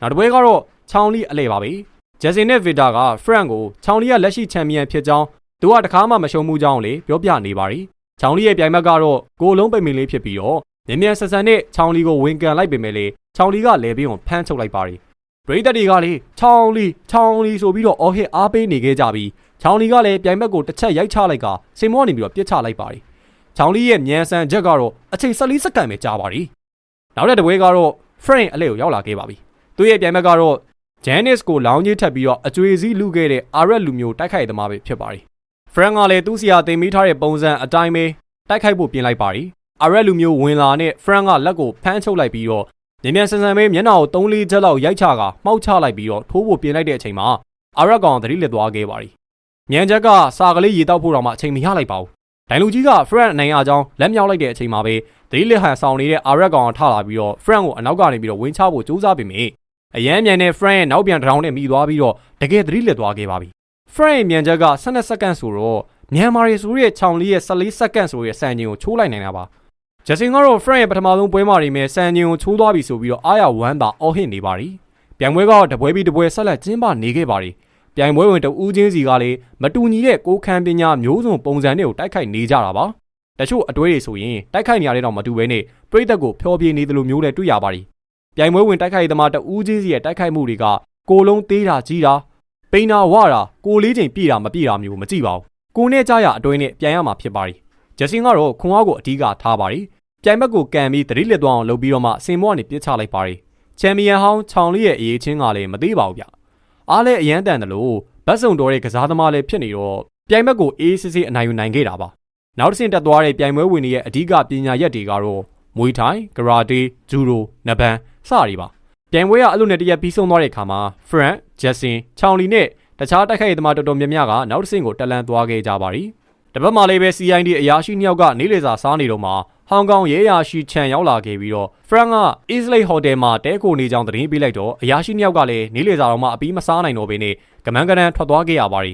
နောက်တစ်ပွဲကတော့ချောင်းလီအလဲပါပဲဂျက်ဆင်နဲ့ဗီတာက friend ကိုချောင်းလီကလက်ရှိချန်ပီယံဖြစ်ကြောင်းသူကတခါမှမရှုံးမှုကြောင်းလေပြောပြနေပါရီချောင်းလီရဲ့ပြိုင်ဘက်ကတော့ကိုလုံးပိတ်မင်လေးဖြစ်ပြီးတော့မြ мян ဆန်ဆန်နဲ့ချောင်းလီကိုဝင်ကန်လိုက်ပေမဲ့လေချောင်းလီကလဲပြီးအောင်ဖမ်းချုပ်လိုက်ပါရီပရိသတ်တွေကလေချောင်းလီချောင်းလီဆိုပြီးတော့အော်ဟစ်အားပေးနေခဲ့ကြပြီးချောင်းလီကလည်းပြိုင်ဘက်ကိုတစ်ချက်ရိုက်ချလိုက်ကစင်မောနေပြီးတော့ပြစ်ချလိုက်ပါရီ ။ချောင်းလေးရဲ့မြန်ဆန်ချက်ကတော့အချိန်14စက္ကန့်ပဲကြာပါရီ။နောက်တဲ့တပွဲကတော့ Frank အလဲကိုရောက်လာခဲ့ပါပြီ။သူ့ရဲ့ပြိုင်ဘက်ကတော့ Janis ကိုလောင်းကြီးထပ်ပြီးတော့အကျွေးစည်းလူခဲ့တဲ့ Arab လူမျိုးတိုက်ခိုက်သမားပဲဖြစ်ပါရီ။ Frank ကလည်းသူ့စီယာတင်မိထားတဲ့ပုံစံအတိုင်းပဲတိုက်ခိုက်ဖို့ပြင်လိုက်ပါရီ။ Arab လူမျိုးဝင်လာတဲ့ Frank ကလက်ကိုဖမ်းချုပ်လိုက်ပြီးတော့မြန်မြန်ဆန်ဆန်ပဲမျက်နှာကို3-4ချက်လောက်ရိုက်ချကာမှောက်ချလိုက်ပြီးတော့ထိုးဖို့ပြင်လိုက်တဲ့အချိန်မှာအာရက်ကောင်သတိလစ်သွားခဲ့ပါရီ။ညံချက်ကစာကလေးရေတောက်ဖို့တော့မှအချိန်မရလိုက်ပါဘူး ဒိုင်လူကြီးက Frank နိုင်ရကြောင်းလက်မြောက်လိုက်တဲ့အချိန်မှာပဲသတိလစ်ဟန်ဆောင်နေတဲ့အရက်ကောင်ထလာပြီးတော့ Frank ကိုအနောက်ကနေပြီးတော့ဝင်းချဖို့ကြိုးစားပေမယ့်အရန်မြန်တဲ့ Frank ရဲ့နောက်ပြန်ထောင်နဲ့မိသွားပြီးတော့တကယ်သတိလစ်သွားခဲ့ပါပြီ။ Frank ရဲ့မြန်ချက်က12စက္ကန့်ဆိုတော့မြန်မာရီဆိုရဲ့ချောင်လေးရဲ့14စက္ကန့်ဆိုရဲ့စံချိန်ကိုချိုးလိုက်နိုင်တာပါဂျက်ဆင်ကတော့ Frank ရဲ့ပထမဆုံးပွဲမှာနေမဲ့စံချိန်ကိုချိုးသွားပြီဆိုပြီးတော့အားရဝမ်းသာအော်ဟစ်နေပါရီပြိုင်ပွဲကတော့တပွဲပြီးတပွဲဆက်လက်ကျင်းပနေခဲ့ပါရီ ပြိုင်ပွဲဝင်တဦးချင်းစီကလည်းမတူညီတဲ့ကိုခံပညာမျိုးစုံပုံစံတွေကိုတိုက်ခိုက်နေကြတာပါတချို့အတွဲတွေဆိုရင်တိုက်ခိုက်နေရတဲ့တော့မတူဘဲနဲ့ပြိသက်ကိုဖျော်ပြနေတယ်လို့မျိုးလည်းတွေ့ရပါရီပြိုင်ပွဲဝင်တိုက်ခိုက်သမားတဦးချင်းစီရဲ့တိုက်ခိုက်မှုတွေကကိုလုံးသေးတာကြီးတာပိန်နာဝတာကိုလေးချိန်ပြည့်တာမပြည့်တာမျိုးမကြည့်ပါဘူးကိုနဲ့ကြားရအတွဲနဲ့ပြန်ရမှာဖြစ်ပါရီဂျက်ဆင်ကတော့ခွန်အားကိုအဓိကထားပါရီပြိုင်ဘက်ကိုကန်ပြီးတတိလက်သွားအောင်လုပ်ပြီးတော့မှစင်မောကနေပြစ်ချလိုက်ပါရီချန်ပီယံဟောင်းချောင်လေးရဲ့အရေးချင်းကလည်းမသေးပါဘူးဗျ အားလည်းအရန်တန်တယ်လို့ဘတ်စုံတော်ရဲ့ကစားသမားလည်းဖြစ်နေတော့ပြိုင်ဘက်ကိုအေးစစ်စစ်အနိုင်ယူနိုင်ခဲ့တာပါနောက်တစ်ဆင့်တက်သွားတဲ့ပြိုင်ပွဲဝင်တွေရဲ့အဓိကပညာရက်တွေကတော့မွေထိုင်ဂရာတေဂျူရိုနဘန်စတွေပါပြိုင်ပွဲကအလုပ်နဲ့တရက်ပြီးဆုံးသွားတဲ့အခါမှာဖရန့်ဂျက်ဆင်ချောင်လီနဲ့တခြားတိုက်ခိုက်ရေးသမားတော်တော်များများကနောက်တစ်ဆင့်ကိုတက်လန်သွားခဲ့ကြပါရီတပတ်မှလည်းပဲ CID အရာရှိနှစ်ယောက်ကနေလေစာစားနေတော့မှ ဟောင်ကောင်ရဲရာရှိချန်ရောက်လာခဲ့ပြီးတော့ Frank က Islay Hotel မှာတဲခိုနေကြောင်းသတင်းပေးလိုက်တော့အရာရှိနှစ်ယောက်ကလည်းနေလေစာတော်မှအပြီးမစားနိုင်တော့ဘဲနဲ့ကမန်းကနန်းထွက်သွားခဲ့ရပါရီ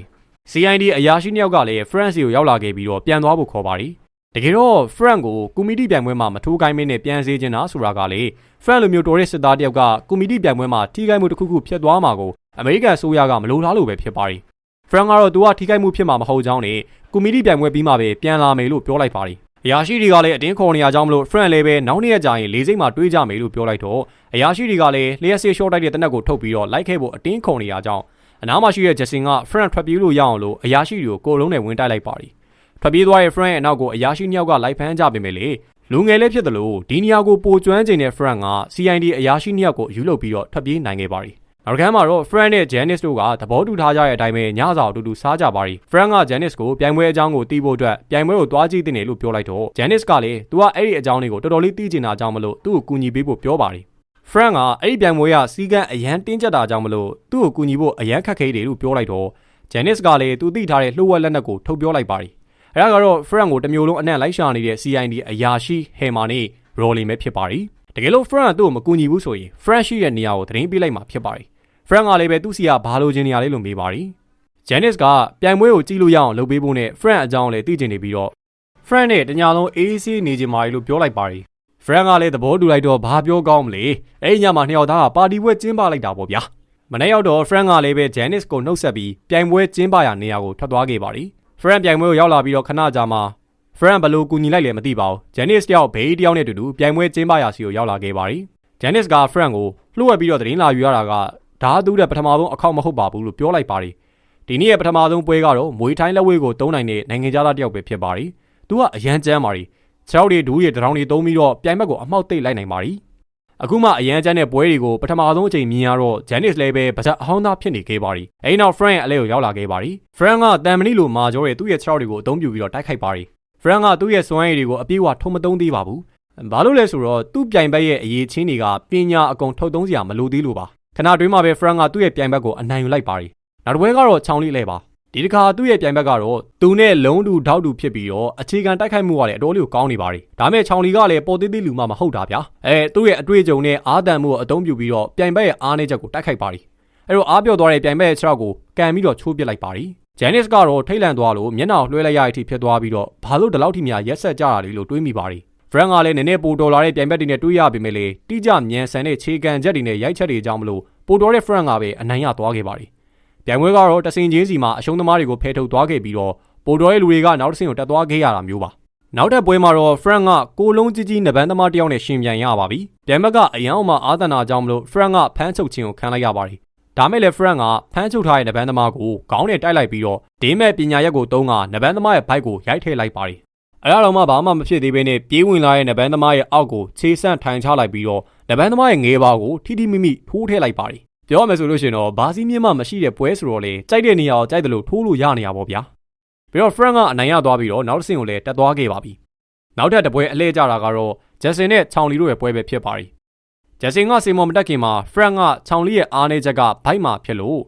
CID အရာရှိနှစ်ယောက်ကလည်း France ကိုရောက်လာခဲ့ပြီးတော့ပြန်သွားဖို့ခေါ်ပါရီတကယ်တော့ Frank ကိုကွန်မီတီပြိုင်ပွဲမှာမထိုးကိုင်းမင်းနဲ့ပြန်စေချင်တာဆိုတာကလေ Frank လိုမျိုးတော်တဲ့စစ်သားတယောက်ကကွန်မီတီပြိုင်ပွဲမှာထိခိုက်မှုတစ်ခုခုဖြစ်သွားမှာကိုအမေရိကန်ဆိုရကမလိုလားလို့ပဲဖြစ်ပါရီ Frank ကတော့သူကထိခိုက်မှုဖြစ်မှာမဟုတ်ကြောင်းနဲ့ကွန်မီတီပြိုင်ပွဲပြီးမှပဲပြန်လာမယ်လို့ပြောလိုက်ပါတယ် အရာရှိတွေကလည်းအတင်းခေါ်နေရကြောင်းမလို့ Frank လည်းပဲနောက်နေ့ရက်ကြာရင်လေးစိတ်မှာတွေးကြမယ်လို့ပြောလိုက်တော့အရာရှိတွေကလည်းလျှက်ဆေးရှော့တိုက်တဲ့တနက်ကိုထုတ်ပြီးတော့လိုက်ခဲ့ဖို့အတင်းခေါ်နေရကြောင်းအနားမှာရှိတဲ့ Jason က Frank ထွက်ပြေးလို့ရအောင်လို့အရာရှိတွေကိုကိုလုံးနဲ့ဝင်တိုက်လိုက်ပါတယ်ထွက်ပြေးသွားတဲ့ Frank ရဲ့အနောက်ကိုအရာရှိနှစ်ယောက်ကလိုက်ဖမ်းကြပေမဲ့လေလူငယ်လေးဖြစ်တယ်လို့ဒီနေရာကိုပိုကျွမ်းကျင်တဲ့ Frank က CID အရာရှိနှစ်ယောက်ကိုယူလုပ်ပြီးတော့ထွက်ပြေးနိုင်ခဲ့ပါတယ် နောက်တစ်ခါမှာတော့ Frank နဲ့ Janice တို့ကသဘောတူထားကြတဲ့အတိုင်းပဲညစာအတူတူစားကြပါရီ Frank က Janice ကိုပြိုင်ပွဲအကြောင်းကိုသိဖို့အတွက်ပြိုင်ပွဲကိုသွားကြည့်တင်တယ်လို့ပြောလိုက်တော့ Janice ကလည်းသူကအဲ့ဒီအကြောင်းလေးကိုတော်တော်လေးသိချင်တာကြောင့်မလို့သူ့ကိုကူညီပေးဖို့ပြောပါရီ Frank ကအဲ့ဒီပြိုင်ပွဲကစီကံအရန်တင်းကျပ်တာကြောင့်မလို့သူ့ကိုကူညီဖို့အရန်ခက်ခဲတယ်လို့ပြောလိုက်တော့ Janice ကလည်းသူသိထားတဲ့လှုပ်ဝက်လက်နက်ကိုထုတ်ပြောလိုက်ပါရီအဲ့ဒါကတော့ Frank ကိုတမျိုးလုံးအနက်လိုက်ရှာနေတဲ့ CID အရာရှိ Hammer နဲ့ Rolling ပဲဖြစ်ပါရီ တကယ်လို့ Frank ကသူ့ကိုမကူညီဘူးဆိုရင် Frank ရှိတဲ့နေရာကိုသတင်းပေးလိုက်မှာဖြစ်ပါရီ Frank ကလည်းပဲသူ့စီကဘာလိုချင်နေရလဲလို့မေးပါရီ Janice ကပြိုင်ပွဲကိုကြည့်လို့ရအောင်လုပ်ပေးဖို့နဲ့ Frank အကြောင်းလည်းသိချင်နေပြီးတော့ Frank နဲ့တညာလုံး AC နေချင်ပါရီလို့ပြောလိုက်ပါရီ Frank ကလည်းသဘောတူလိုက်တော့ဘာပြောကောင်းမလဲအဲ့ဒီညမှာနှစ်ယောက်သားကပါတီပွဲကျင်းပလိုက်တာပေါ့ဗျာမနေ့ရောက်တော့ Frank ကလည်းပဲ Janice ကိုနှုတ်ဆက်ပြီးပြိုင်ပွဲကျင်းပရာနေရာကိုထွက်သွားခဲ့ပါရီ Frank ပြိုင်ပွဲကိုရောက်လာပြီးတော့ခဏကြာမှ Frank ဘယ်လိုကူညီလိုက်လဲမသိပါဘူး Janice တယောက်ဘေးတယောက်နဲ့တူတူပြိုင်ပွဲကျင်းပရာစီကိုရောက်လာခဲ့ပါရီ Janice က Frank ကိုလှုပ်ဝက်ပြီးတော့သတင်းလာယူရတာကဒါသူ့တဲ့ပထမဆုံးအခောက်မဟုတ်ပါဘူးလို့ပြောလိုက်ပါရီဒီနေ့ရဲ့ပထမဆုံးပွဲကတော့မွေထိုင်းလက်ဝဲကိုတုံးနိုင်တဲ့နိုင်ငံသားတယောက်ပဲဖြစ်ပါရီသူကအရန်ကျမ်းပါရီခြေထောက်တွေဒူးရီတရောင်းတွေတုံးပြီးတော့ပြိုင်ဘက်ကိုအမှောက်သိပ်လိုက်နိုင်ပါရီအခုမှအရန်ကျန်းတဲ့ပွဲတွေကိုပထမဆုံးအချိန်မြင်ရတော့ Janice လည်းပဲပါဇက်အဟောင်းသားဖြစ်နေခဲ့ပါရီအဲ့နောက် Frank ရဲ့အလဲကိုရောက်လာခဲ့ပါရီ Frank ကတန်မဏိလိုမာကျော်ရဲ့သူ့ရဲ့ခြေထောက်တွေကိုအသုံးပြုပြီးတော့တိုက်ခိုက်ပါ ရီ Frank ကသူ့ရဲ့စွမ်းရည်တွေကိုအပြည့်အဝထုံမသုံးသေးပါဘူးဘာလို့လဲဆိုတော့သူ့ပြိုင်ဘက်ရဲ့အရေးချင်းတွေကပညာအကုန်ထုတ်သုံးစရာမလိုသေးလို့ပါခဏတွင်းမှာပဲ Frank ကသူ့ရဲ့ပြိုင်ဘက်ကိုအနိုင်ယူလိုက်ပါရီနောက်တစ်ပွဲကတော့ချောင်းလေးလဲပါဒီတစ်ခါသူ့ရဲ့ပြိုင်ဘက်ကတော့သူနဲ့လုံးတူထောက်တူဖြစ်ပြီးတော့အခြေခံတိုက်ခိုက်မှုကလည်းအတော်လေးကိုကောင်းနေပါရီဒါမဲ့ချောင်းလီကလည်းပေါ်သေးသေးလူမှမဟုတ်တာဗျာအဲသူ့ရဲ့အတွေ့အကြုံနဲ့အားတန်မှုကိုအသုံးပြုပြီးတော့ပြိုင်ဘက်ရဲ့အားနည်းချက်ကိုတိုက်ခိုက်ပါရီအဲ့တော့အားပြော့သွားတဲ့ပြိုင်ဘက်ရဲ့ခြေထောက်ကိုကန်ပြီးတော့ချိုးပစ်လိုက်ပါရီ ဂျန်နစ်ကတော့ထိတ်လန့်သွားလို့မျက်နှာလွှဲလိုက်ရတဲ့အထိဖြစ်သွားပြီးတော့ဘာလို့ဒီလောက်ထိများရက်ဆက်ကြတာလဲလို့တွေးမိပါရီဖရန်ကလည်းနည်းနည်းပိုတော်လာတဲ့ပြိုင်ဘက်တွေနဲ့တွေးရပေမဲ့လေတိကျမြန်ဆန်တဲ့ခြေကန်ချက်တွေနဲ့ရိုက်ချက်တွေကြောင့်မလို့ပိုတော်တဲ့ဖရန်ကပဲအနိုင်ရသွားခဲ့ပါရီပြိုင်ပွဲကတော့တဆင်ချင်းစီမှာအရှုံးသမားတွေကိုဖယ်ထုတ်သွားခဲ့ပြီးတော့ပိုတော်ရဲ့လူတွေကနောက်တစ်ဆင့်ကိုတက်သွားခဲ့ရတာမျိုးပါနောက်ထပ်ပွဲမှာတော့ Frank ကကိုလုံးကြီးကြီးနဗန်းသမားတယောက်နဲ့ရှင်ပြန်ရပါပြီ။ပြန်ဘက်ကအရန်အောင်မှအာသနာကြောင့်မလို့ Frank ကဖမ်းချုပ်ခြင်းကိုခံလိုက်ရပါပြီ။ ဒါမဲ့လည်း Frank ကဖမ်းချုပ်ထားတဲ့နဗန်းသမားကိုခေါင်းနဲ့တိုက်လိုက်ပြီးတော့ဒေးမဲ့ပညာရက်ကိုတုံးကနဗန်းသမားရဲ့ဘိုက်ကိုရိုက်ထည့်လိုက်ပါပြီ။အဲတော့မှဘာမှမဖြစ်သေးဘဲနဲ့ပြေးဝင်လာတဲ့နဗန်းသမားရဲ့အောက်ကိုခြေဆန့်ထိုင်ချလိုက်ပြီးတော့နဗန်းသမားရဲ့ငေးပါကိုထိထိမိမိထိုးထည့်လိုက်ပါပြီ။ပြောရမယ်ဆိုလို့ရှိရင်တော့ဘာစီးမြင့်မှမရှိတဲ့ပွဲဆိုတော့လေကြိုက်တဲ့နေရာကိုကြိုက်တယ်လို့ထိုးလို့ရနေရပါဗျာ။ပြီးတော့ Frank ကအနိုင်ရသွားပြီးတော့နောက်တစ်ဆင့်ကိုလည်းတက်သွားခဲ့ပါပြီ။နောက်ထပ်တစ်ပွဲအလဲကျတာကတော့ Jason နဲ့ချောင်လီတို့ရဲ့ပွဲပဲဖြစ်ပါရီ။ Jason ကစီမော်မတက်ခင်မှာ Frank ကချောင်လီရဲ့အားနည်းချက်ကဘိုက်မှာဖြစ်လို့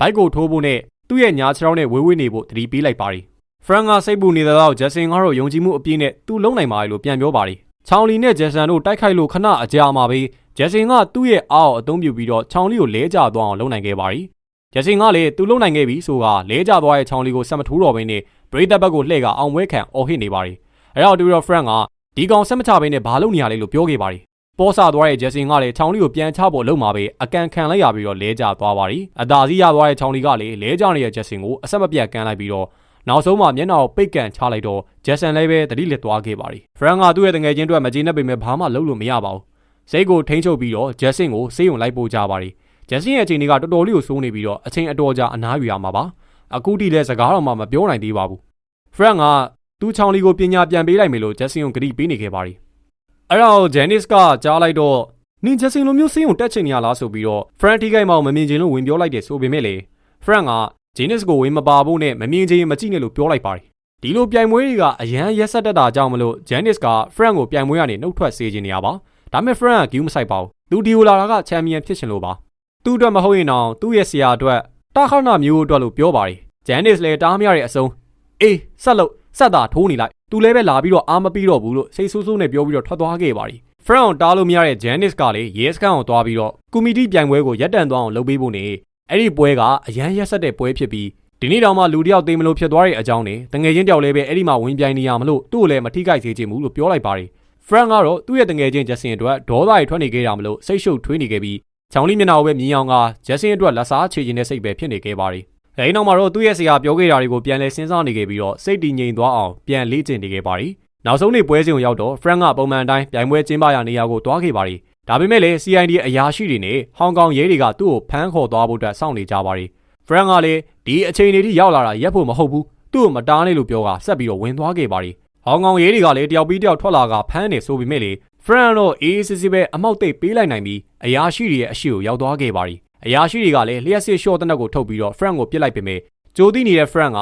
ဘိုက်ကိုထိုးဖို့နဲ့သူ့ရဲ့ညာခြေထောက်နဲ့ဝေးဝေးနေဖို့တတိပေးလိုက်ပါရီ။ Frank ကစိတ်ပူနေတဲ့တော့ Jason ကတော့ယုံကြည်မှုအပြည့်နဲ့သူ့လုံးနိုင်ပါလေလို့ပြန်ပြောပါရီ။ချောင်လီနဲ့ Jason တို့တိုက်ခိုက်လို့ခဏအကြာမှာပဲ Jason ကသူ့ရဲ့အားကိုအသုံးပြုပြီးတော့ချောင်လီကိုလဲကျသွားအောင်လုပ်နိုင်ခဲ့ပါရီ။ Jason ကလည်းသူလုံနိုင်ခဲ့ပြီဆိုကလဲကျသွားတဲ့ချောင်လီကိုဆက်မထိုးတော့ဘဲနဲ့ပရိသတ်ဘက်ကိုလှည့်ကအောင်ပွဲခံအော်ဟစ်နေပါရီ။အဲတော့တူတော့ Frank ကဒီကောင်ဆက်မချဘဲနဲ့ဘာလုပ်နေရလဲလို့ပြောခဲ့ပါရီ ပေါ်ဆသွားတဲ့ဂျက်ဆင်ကလည်းချောင်းလီကိုပြန်ချဖို့လုပ်မှာပဲအကန်ခံလိုက်ရပြီးတော့လဲကျသွားပါရီအသာစီးရသွားတဲ့ချောင်းလီကလည်းလဲကျနေတဲ့ဂျက်ဆင်ကိုအဆက်မပြတ်ကန်လိုက်ပြီးတော့နောက်ဆုံးမှမျက်နှာကိုပိတ်ကန်ချလိုက်တော့ဂျက်ဆန်လည်းပဲတတိလက်သွားခဲ့ပါရီဖရန်ကသူ့ရဲ့တငယ်ချင်းတို့မကျေနပ်ပေမဲ့ဘာမှလုပ်လို့မရပါဘူးစိတ်ကိုထိန်းချုပ်ပြီးတော့ဂျက်ဆင်ကိုစေးုံလိုက်ပို့ကြပါရီဂျက်ဆင်ရဲ့အချိန်တွေကတော်တော်လေးကိုစိုးနေပြီးတော့အချိန်အတော်ကြာအနားယူရမှာပါအခုထိလည်းစကားတော်မှမပြောနိုင်သေးပါဘူးဖရန်ကသူ့ချောင်းလီကိုပညာပြန်ပေးလိုက်မယ်လို့ဂျက်ဆင်ကိုဂရီပေးနေခဲ့ပါရီ အဲ့တော့ဂျန်နစ်ကကြားလိုက်တော့နင်ဂျက်ဆင်လိုမျိုးစင်းကိုတက်ချင်နေရလားဆိုပြီးတော့ဖရန်ထိခိုက်မောင်မမြင်ချင်လို့ဝင်ပြောလိုက်တယ်ဆိုပေမဲ့လေဖရန်ကဂျင်းနစ်ကိုဝင်မပါဖို့နဲ့မမြင်ချင်မကြည့်နဲ့လို့ပြောလိုက်ပါတယ်ဒီလိုပြိုင်ပွဲတွေကအရန်ရက်ဆက်တက်တာကြောင့်မလို့ဂျန်နစ်ကဖရန်ကိုပြိုင်ပွဲကနေနှုတ်ထွက်စေချင်နေရပါဒါပေမဲ့ဖရန်ကဂူးမဆိုင်ပါဘူးသူဒီယိုလာတာကချန်ပီယံဖြစ်ချင်လို့ပါသူ့အတွက်မဟုတ်ရင်တော့သူ့ရဲ့ဆရာအတွက်တာခနာမျိုးအတွက်လို့ပြောပါတယ်ဂျန်နစ်လည်းတားမရတဲ့အစုံအေးဆက်လို့ ဆက်တာထိုးနေလိုက်သူလည်းပဲလာပြီးတော့အာမပြီးတော့ဘူးလို့စိတ်ဆိုးဆိုးနဲ့ပြောပြီးတော့ထွက်သွားခဲ့ပါရီဖရန်ကိုတားလို့မရတဲ့ Janice ကလေ Yes ကန်ကိုသွားပြီးတော့ကွန်မီတီပြိုင်ပွဲကိုရပ်တန့်သွားအောင်လုပ်ပေးဖို့နေအဲ့ဒီပွဲကအရန်ရက်ဆက်တဲ့ပွဲဖြစ်ပြီးဒီနေ့တောင်မှလူတယောက်သိမ်းမလို့ဖြစ်သွားတဲ့အကြောင်းနဲ့တငယ်ချင်းတယောက်လည်းပဲအဲ့ဒီမှာဝင်ပြိုင်နေရမလို့သူ့ကိုလည်းမထိခိုက်စေချင်ဘူးလို့ပြောလိုက်ပါရီဖရန်ကတော့သူ့ရဲ့တငယ်ချင်းဂျက်ဆင်အတွက်ဒေါသတွေထွက်နေခဲ့တာမလို့စိတ်ရှုပ်ထွေးနေခဲ့ပြီးချောင်းလေးမျက်နှာကိုပဲမြင်အောင်ကဂျက်ဆင်အတွက်လက်စားချေချင်တဲ့စိတ်ပဲဖြစ်နေခဲ့ပါရီ အဲဒီနောက်မှာတော့သူ့ရဲ့ဆရာပြောခဲ့တာတွေကိုပြန်လဲစဉ်းစားနေခဲ့ပြီးတော့စိတ်တည်ငြိမ်သွားအောင်ပြန်လေ့ကျင့်နေခဲ့ပါတယ်နောက်ဆုံးနေ့ပွဲစဉ်ကိုရောက်တော့ Frank ကပုံမှန်အတိုင်းပြိုင်ပွဲကျင်းပရာနေရာကိုသွားခဲ့ပါတယ်ဒါပေမဲ့လည်း CID အရာရှိတွေနဲ့ဟောင်ကောင်ရဲတွေကသူ့ကိုဖမ်းခေါ်သွားဖို့အတွက်စောင့်နေကြပါတယ်။ Frank ကလည်းဒီအချိန်တွေထိရောက်လာတာရက်ဖို့မဟုတ်ဘူး။သူ့ကိုမတားနဲ့လို့ပြောကဆက်ပြီးတော့ဝင်သွားခဲ့ပါတယ်။ဟောင်ကောင်ရဲတွေကလည်းတယောက်ပြီးတယောက်ထွက်လာကဖမ်းနေဆိုပေမဲ့လေ Frank တော့အေးအေးဆေးဆေးပဲအမောက်သိပ်ပေးလိုက်နိုင်ပြီးအရာရှိတွေရဲ့အရှိကိုရောက်သွားခဲ့ပါတယ်။ အရာရှိတွေကလည်းလျှက်စစ်ရှော့တဲ့နက်ကိုထုတ်ပြီးတော့ Frank ကိုပြစ်လိုက်ပေမဲ့ကြိုသိနေတဲ့ Frank က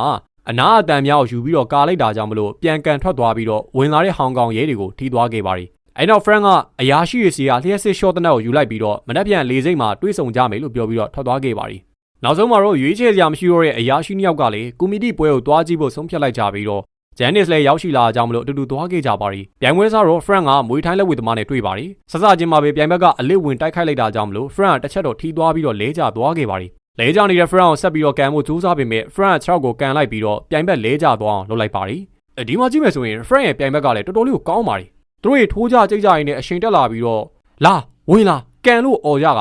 အနာအတန်များကိုယူပြီးတော့ကာလိုက်တာကြောင့်မလို့ပြန်ကန်ထွက်သွားပြီးတော့ဝင်လာတဲ့ဟောင်ကောင်ရဲတွေကိုထိသွားခဲ့ပါတယ်အဲ့နောက် Frank ကအရာရှိရစီကလျှက်စစ်ရှော့တဲ့နက်ကိုယူလိုက်ပြီးတော့မနှက်ပြန်လေစိတ်မှာတွေးဆုံကြမယ်လို့ပြောပြီးတော့ထွက်သွားခဲ့ပါတယ်နောက်ဆုံးမှာတော့ရွေးချယ်စရာမရှိတော့တဲ့အရာရှိနှစ်ယောက်ကလည်းကွန်မတီပွဲကိုတွားကြည့်ဖို့ဆုံးဖြတ်လိုက်ကြပြီးတော့ ဂျန်နစ်လည်းရောက်ရှိလာကြမလို့အတူတူသွားခဲ့ကြပါရီပြိုင်ပွဲစားတော့ Frank ကမွေးထိုင်းလက်ဝေသမားနဲ့တွေ့ပါရီစစချင်းမှာပဲပြိုင်ဘက်ကအလစ်ဝင်တိုက်ခိုက်လိုက်တာကြောင့်မလို့ Frank တစ်ချက်တော့ထီးသွားပြီးတော့လဲကျသွားခဲ့ပါရီလဲကျနေတဲ့ Frank ကိုဆက်ပြီးတော့ကန်ဖို့ကြိုးစားပေမဲ့ Frank 6ကိုကန်လိုက်ပြီးတော့ပြိုင်ဘက်လဲကျသွားအောင်လုပ်လိုက်ပါရီဒီမှာကြည့်မယ်ဆိုရင် Frank ရဲ့ပြိုင်ဘက်ကလည်းတော်တော်လေးကိုကောင်းပါရီသူတို့တွေထိုးကြကြိတ်ကြရင်းနဲ့အချိန်တက်လာပြီးတော့လာဝင်လာကန်လို့អော်ကြက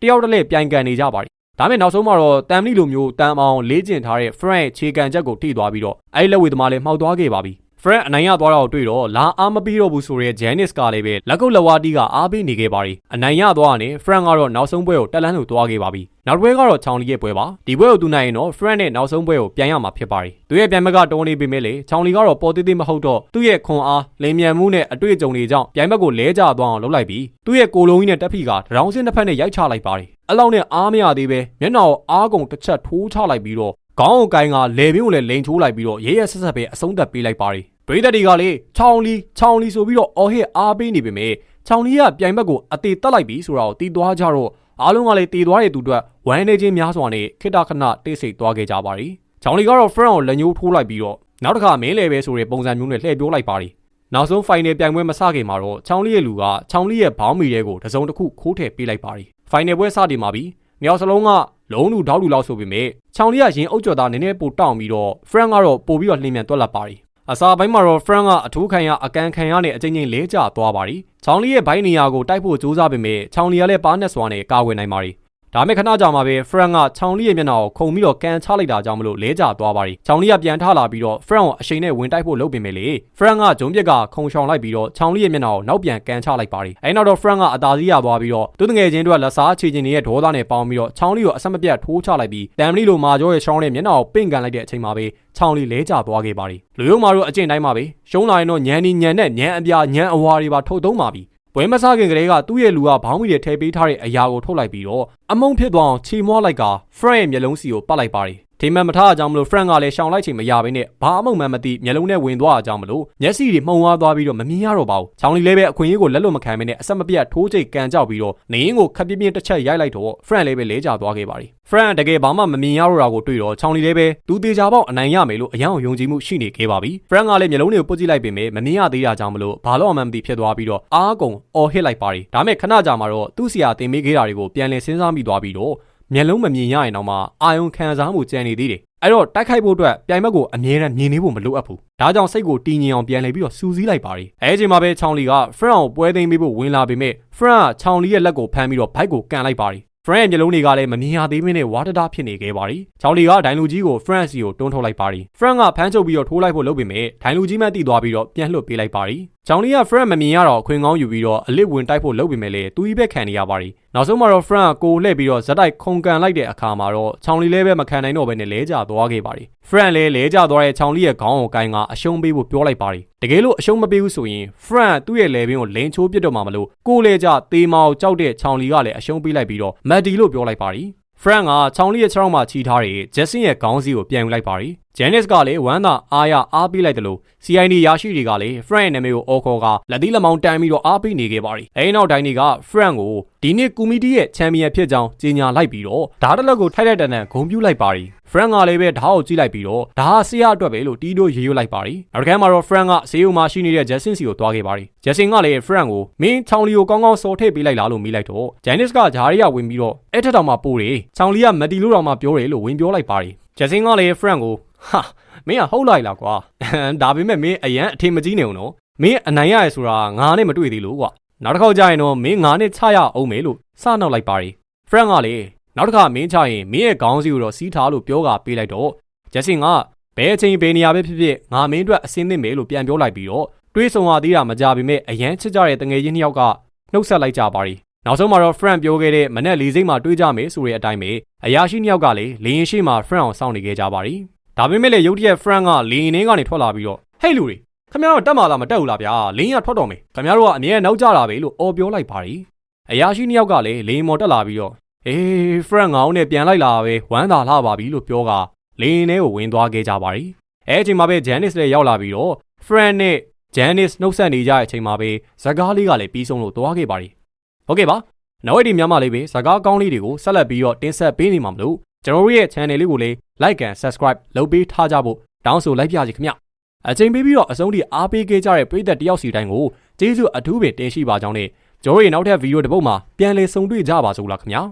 တယောက်တည်းပြိုင်ကန်နေကြပါရီ ဒါမဲ့နောက်ဆုံးမှာတော့တမ်လီလိုမျိုးတမ်အောင်လေးကျင်ထားတဲ့ Frank ခြေကန်ချက်ကိုထိသွားပြီးတော့အဲ့လက်ဝေသမားလည်းမှောက်သွားခဲ့ပါပြီ Frank အနိုင်ရသွားတော့တွေ့တော့လာအားမပြီးတော့ဘူးဆိုရဲ Janice ကလည်းပဲလက်ကုပ်လက်ဝါးတီးကအားပေးနေခဲ့ပါရီအနိုင်ရသွားတာနဲ့ Frank ကတော့နောက်ဆုံးပွဲကိုတက်လန်းလို့သွားခဲ့ပါပြီနောက်ပွဲကတော့ချောင်းလီရဲ့ပွဲပါဒီပွဲကိုသူနိုင်ရင်တော့ Frank နဲ့နောက်ဆုံးပွဲကိုပြန်ရမှာဖြစ်ပါရီသူရဲ့ပြန်ဘက်ကတွန်းနေပေမဲ့လေချောင်းလီကတော့ပေါ်သေးသေးမဟုတ်တော့သူ့ရဲ့ခွန်အားလင်မြန်မှုနဲ့အတွေ့အကြုံတွေကြောင့်ပြန်ဘက်ကိုလဲကျသွားအောင်လုပ်လိုက်ပြီးသူ့ရဲ့ကိုလုံးကြီးနဲ့တက်ဖီကတရောင်းစင်းတစ်ဖက်နဲ့ရိုက်ချလိုက်ပါရီအလောက်နဲ့အားမရသေးပဲမျက်နှာကိုအားကုန်တစ်ချက်ထိုးချလိုက်ပြီးတော့ခေါင်းကိုကိုင်းကလေပြင်းကိုလည်းလိန်ချိုးလိုက်ပြီးတော့ရဲရဲဆက်ဆက်ပဲအဆုံးသက်ပေးလိုက်ပါရီ ပရိသတ်တွေကလေချောင်းလီချောင်းလီဆိုပြီးတော့အော်ဟစ်အားပေးနေပေမဲ့ချောင်းလီကပြိုင်ဘက်ကိုအသေးတက်လိုက်ပြီဆိုတာကိုတီးသွားကြတော့အားလုံးကလည်းတီးသွားတဲ့သူတို့ဝမ်းနေခြင်းများစွာနဲ့ခိတခဏတိတ်ဆိတ်သွားခဲ့ကြပါရီချောင်းလီကတော့ friend ကိုလက်ညှိုးထိုးလိုက်ပြီးတော့နောက်တစ်ခါမင်းလေပဲဆိုတဲ့ပုံစံမျိုးနဲ့လှည့်ပြောလိုက်ပါရီနောက်ဆုံး final ပြိုင်ပွဲမစခင်မှာတော့ချောင်းလီရဲ့လူကချောင်းလီရဲ့ဘောင်းမီတွေကိုတစုံတစ်ခုခိုးထည့်ပေးလိုက်ပါရီ final ပွဲစတင်ပါပြီမြောက်စလုံးကလုံးလူထောက်လူလောက်ဆိုပေမဲ့ချောင်းလီကရင်အုပ်ကျော်သားနည်းနည်းပိုတောင့်ပြီးတော့ friend ကတော့ပို့ပြီးတော့လှင်မြန်တွက်လက်ပါရီ အစာပိုင်းမှာတော့ Frank ကအထူးခံရအကန်ခံရနဲ့အချင်းချင်းလဲကျသွားပါရီ။ချောင်းလီရဲ့ဘိုင်းနေရာကိုတိုက်ဖို့ကြိုးစားပေမဲ့ချောင်းလီကလည်းပါးနဲ့စွာနဲ့ကာဝယ်နိုင်ပါရီ။ ဒါမဲ့ခဏကြာမှာပဲ Frank ကချောင်းလီရဲ့မျက်နှာကိုခုံပြီးတော့ကန်ချလိုက်တာကြောင့်မလို့လဲကျသွားပါရီ။ချောင်းလီကပြန်ထလာပြီးတော့ Frank ကိုအချိန်နဲ့ဝင်တိုက်ဖို့လုပ်ပေမဲ့လေ Frank ကဂျုံပြက်ကခုံရှောင်လိုက်ပြီးတော့ချောင်းလီရဲ့မျက်နှာကိုနောက်ပြန်ကန်ချလိုက်ပါရီ။အဲနောက်တော့ Frank ကအသာစီးရသွားပြီးတော့သူတငယ်ချင်းတို့ကလက်စားချေချင်းရဲ့ဒေါသနဲ့ပေါင်းပြီးတော့ချောင်းလီကိုအဆက်မပြတ်ထိုးချလိုက်ပြီးတမ်လီလိုမာကျော်ရဲ့ရှောင်းတဲ့မျက်နှာကိုပင့်ကန်လိုက်တဲ့အချိန်မှာပဲချောင်းလီလဲကျသွားခဲ့ပါရီ။လူယုံမာတို့အကျင့်တိုင်းမှာပဲရှုံးလာရင်တော့ညံနီညံနဲ့ညံအပြာညံအဝါတွေပါထုတ်သုံးပါပြီ။ ပွဲမစားခင်ကလေးကသူ့ရဲ့လူကဘောင်းမီတွေထည့်ပေးထားတဲ့အရာကိုထုတ်လိုက်ပြီးတော့အမုံဖြစ်သွားအောင်ချီမွားလိုက်က Frank ရဲ့မျက်လုံးစီကိုပတ်လိုက်ပါတယ် ထိမန်မထားအကြောင်းမလို့ Frank ကလည်းရှောင်လိုက်ချိန်မရဘဲနဲ့ဘာအမုံမှန်မသိမျက်လုံးနဲ့ဝင်သွားအကြောင်းမလို့မျက်စိတွေမှုံဝါးသွားပြီးတော့မမြင်ရတော့ပါဘူး။ချောင်းလီလည်းပဲအခွင့်အရေးကိုလက်လွတ်မခံဘဲနဲ့အဆက်မပြတ်ထိုးချိတ်ကန်ကြောက်ပြီးတော့နေရင်ကိုခပ်ပြင်းပြင်းတစ်ချက်ရိုက်လိုက်တော့ Frank လည်းပဲလဲကျသွားခဲ့ပါရီ။ Frank တကယ်ဘာမှမမြင်ရတော့တာကိုတွေ့တော့ချောင်းလီလည်းပဲသူတေချာပေါက်အနိုင်ရမယ်လို့အယောင်ယုံကြည်မှုရှိနေခဲ့ပါပြီ။ Frank ကလည်းမျက်လုံးတွေကိုပုတ်ကြည့်လိုက်ပေမဲ့မမြင်ရသေးတာကြောင့်မလို့ဘာလို့အမှန်မသိဖြစ်သွားပြီးတော့အားကုန်အော်ဟစ်လိုက်ပါရီ။ဒါမဲ့ခဏကြာမှာတော့သူ့ဆရာတင်မေးခဲ့တာတွေကိုပြန်လည်စဉ်းစားမိသွားပြီးတော့ မျက်လုံးမမြင်ရရင်တော့မှအာယုံခံစားမှုကြံနေသေးတယ်အဲ့တော့တိုက်ခိုက်ဖို့အတွက်ပြိုင်ဘက်ကိုအမြဲတမ်းမြင်နေဖို့မလိုအပ်ဘူးဒါကြောင့်စိတ်ကိုတည်ငြိမ်အောင်ပြန်လှည့်ပြီးတော့စူးစီးလိုက်ပါရီအဲအချိန်မှာပဲချောင်းလီက Frank ကိုပွဲသိမ်းပေးဖို့ဝင်လာပေမဲ့ Frank ကချောင်းလီရဲ့လက်ကိုဖမ်းပြီးတော့ဘိုက်ကိုကန်လိုက်ပါရီ Frank ရဲ့မျက်လုံးတွေကလည်းမမြင်ရသေးမင်းနဲ့ဝါတတာဖြစ်နေခဲ့ပါရီချောင်းလီကဒိုင်လူကြီးကို Frank စီကိုတွန်းထုတ်လိုက်ပါရီ Frank ကဖမ်းချုပ်ပြီးတော့ထိုးလိုက်ဖို့လုပ်ပေမဲ့ဒိုင်လူကြီးမှတိသွားပြီးတော့ပြန်လှုပ်ပေးလိုက်ပါရီ ချောင်းလီက Frank မမြင်ရတော့အခွင့်ကောင်းယူပြီးတော့အလစ်ဝင်တိုက်ဖို့လုပ်ပေမဲ့လေသူကြီးပဲခံနေရပါရီနောက်ဆုံးမှာတော့ Frank ကိုလှည့်ပြီးတော့ဇက်တိုက်ခုန်ကန်လိုက်တဲ့အခါမှာတော့ချောင်းလီလည်းပဲမခံနိုင်တော့ဘဲနဲ့လဲကျသွားခဲ့ပါရီ Frank လည်းလဲကျသွားတဲ့ချောင်းလီရဲ့ခေါင်းကိုကိုင်းကအရှုံးပေးဖို့ပြောလိုက်ပါရီတကယ်လို့အရှုံးမပေးဘူးဆိုရင် Frank သူ့ရဲ့လေဘင်းကိုလိန်ချိုးပစ်တော့မှာမလို့ကိုလေကျသေမောင်ကြောက်တဲ့ချောင်းလီကလည်းအရှုံးပေးလိုက်ပြီးတော့မက်ဒီလို့ပြောလိုက်ပါရီ Frank ကချောင်းလီရဲ့ခြေထောက်မှာချီထားတဲ့ Jason ရဲ့ခေါင်းစည်းကိုပြန်ယူလိုက်ပါရီ Janice ကလည်းဝမ်းသာအားရအားပေးလိုက်တယ်လို့ CID ရရှိတွေကလည်း Frank ရဲ့နာမည်ကိုအော်ခေါ်ကလက်သီးလက်မောင်းတန်းပြီးတော့အားပေးနေခဲ့ပါရီအဲဒီနောက်တိုင်းတွေက Frank ကိုဒီနှစ်ကူမီတီရဲ့ချန်ပီယံဖြစ်ကြောင်းကြေညာလိုက်ပြီးတော့ဓာတ်တလက်ကိုထိုက်တဲ့တန်တန်ဂုံပြူလိုက်ပါရီ Frank ကလည်းပဲဓာတ်ကိုကြည့်လိုက်ပြီးတော့ဒါဟာဆေးရအတွက်ပဲလို့တီးတို့ရေရွတ်လိုက်ပါရီနောက်တစ်ခါမှာတော့ Frank ကဆေးရုံမှာရှိနေတဲ့ Jason စီကိုတွားခဲ့ပါရီ Jason ကလည်း Frank ကိုမင်းချောင်းလီကိုကောင်းကောင်းစော်ထည့်ပေးလိုက်လားလို့မေးလိုက်တော့ Janice ကဂျာရီကဝင်ပြီးတော့အဲ့ထက်တောင်မှပိုးတယ်ချောင်းလီကမတီလို့တောင်မှပြောတယ်လို့ဝင်ပြောလိုက်ပါရီ Jason ကလည်း Frank ကို ဟာမင်းကဟုတ်လိုက်လားကွာဒါပေမဲ့မင်းအရန်အထင်မကြီးနေအောင်နော်မင်းအနိုင်ရရဆိုတာငါနဲ့မတွေ့သေးလို့ကွာနောက်တစ်ခေါက်ကျရင်တော့မင်းငါနဲ့ချရအောင်မယ်လို့စနောက်လိုက်ပါရီ Frank ကလေနောက်တစ်ခါမင်းချရင်မင်းရဲ့ခေါင်းစီကိုတော့စီးထားလို့ပြောကပေးလိုက်တော့ဂျက်ဆင်ကဘယ်အချိန်ဘယ်နေရာပဲဖြစ်ဖြစ်ငါမင်းအတွက်အစင်းသင့်မယ်လို့ပြန်ပြောလိုက်ပြီးတော့တွေးဆုံရသေးတာမကြပေမဲ့အရန်ချစ်ကြတဲ့တငယ်ချင်းနှစ်ယောက်ကနှုတ်ဆက်လိုက်ကြပါရီနောက်ဆုံးမှာတော့ Frank ပြောခဲ့တဲ့မနက်၄စိမ့်မှာတွေးကြမယ်ဆိုတဲ့အတိုင်းပဲအရာရှိနှစ်ယောက်ကလည်းလေရင်ရှိမှ Frank အောင်စောင့်နေခဲ့ကြပါရီ ဒါပေမဲ့လည်းရုတ်တရက် Frank ကလေရင်ထဲကနေထွက်လာပြီးတော့ဟဲ့လူတွေခင်ဗျားတို့တက်မှလာမတက်ဘူးလားဗျာလင်းရထွက်တော်မယ်ခင်ဗျားတို့ကအမြဲနောက်ကြတာပဲလို့အော်ပြောလိုက်ပါရီအရာရှိနှစ်ယောက်ကလည်းလေရင်မော်တက်လာပြီးတော့အေး Frank ငောင်းနဲ့ပြန်လိုက်လာပဲဝမ်းသာလှပါပြီလို့ပြောကလေရင်ထဲကိုဝင်သွားခဲ့ကြပါရီအဲအချိန်မှာပဲ Janice လည်းရောက်လာပြီးတော့ Frank နဲ့ Janice နှုတ်ဆက်နေကြတဲ့အချိန်မှာပဲဇကားလေးကလည်းပြီးဆုံးလို့သွားခဲ့ပါရီဟုတ်ကဲ့ပါနောက်ဝက်ဒီများမှလည်းပဲဇကားကောင်းလေးတွေကိုဆက်လက်ပြီးတော့တင်ဆက်ပေးနေမှာမလို့ ကျွန်တော်တို့ရဲ့ channel လေးကိုလည်း like and subscribe လုပ်ပေးထားကြဖို့တောင်းဆိုလိုက်ပြစီခင်ဗျအချိန်ပေးပြီးတော့အဆုံးထိအားပေးခဲ့ကြတဲ့ပရိသတ်တယောက်စီတိုင်းကိုကျေးဇူးအထူးပင်တင်ရှိပါကြောင်းနဲ့ကျွန်တော်တို့ရဲ့နောက်ထပ်ဗီဒီယိုတစ်ပုဒ်မှာပြန်လည်ဆုံတွေ့ကြပါစို့လားခင်ဗျာ